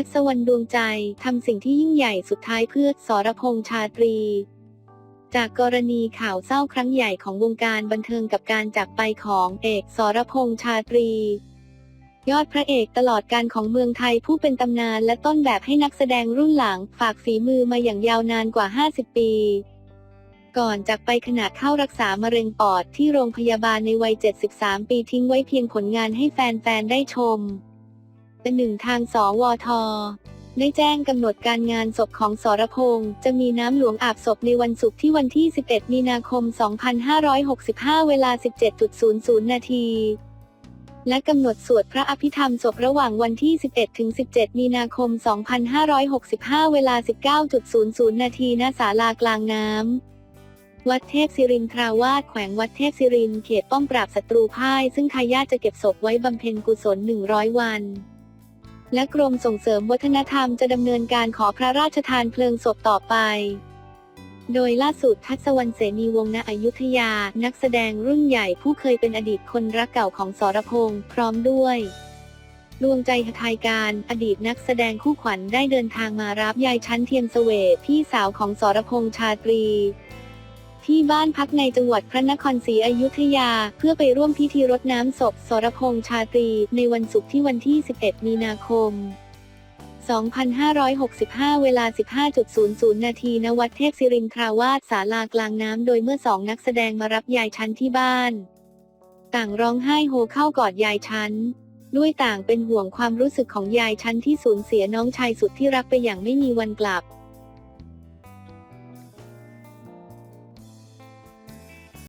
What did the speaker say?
ัศวรรณดวงใจทำสิ่งที่ยิ่งใหญ่สุดท้ายเพื่อสรพงษ์ชาตรี จากกรณีข่าวเศร้าครั้งใหญ่ของวงการบันเทิงกับการจากไปของเอกสรพงษ์ชาตรี ยอดพระเอกตลอดการของเมืองไทยผู้เป็นตำนานและต้นแบบให้นักแสดงรุ่นหลัง ฝากฝีมือมาอย่างยาวนานกว่า 50 ปีก่อนจากไปขณะเข้ารักษามะเร็งปอดที่โรงพยาบาลในวัย 73 ปีทิ้งไว้เพียงผลงานให้แฟน ๆ ได้ชม เป็นหนึ่งทางสวท ได้แจ้งกำหนดการงานศพของสรพงษ์จะมีน้ำหลวงอาบศพในวันศุกร์ที่วันที่ 11 มีนาคม 2565 เวลา 17.00 นาทีและกำหนดสวดพระอภิธรรมศพระหว่างวันที่ 11 ถึง 17 มีนาคม 2565 เวลา 19.00 นาทีณศาลากลางน้ำ วัดเทพศิรินทราวาสแขวงวัดเทพศิรินเขตป้อมปราบศัตรูพ่าย ซึ่งทายาทจะเก็บศพไว้บำเพ็ญกุศล 100 วัน และกรมส่งเสริมวัฒนธรรมจะดำเนินการขอพระราชทานเพลิงศพต่อไป โดยล่าสุดทัศวรรณเสนีวงศ์ณอยุธยา นักแสดงรุ่นใหญ่ผู้เคยเป็นอดีตคนรักเก่าของสรพงษ์พร้อมด้วยดวงใจหทายการอดีตนักแสดงคู่ขวัญได้เดินทางมารับยายชั้นเทียมเสวตพี่สาวของสรพงษ์ชาตรี ที่บ้านพักในจังหวัดพระนครศรีอยุธยา เพื่อไปร่วมพิธีรดน้ำศพสรพงษ์ชาตรี ในวันศุกร์ที่วันที่ 11 มีนาคม 2565 เวลา 15.00 นาทีณวัดเทพศิรินทราวาสศาลากลางน้ำ โดยเมื่อสองนักแสดงมารับยายชั้นที่บ้าน ต่างร้องไห้โฮเข้ากอดยายชั้น ด้วยต่างเป็นห่วงความรู้สึกของยายชั้นที่สูญเสียน้องชายสุดที่รักไปอย่างไม่มีวันกลับ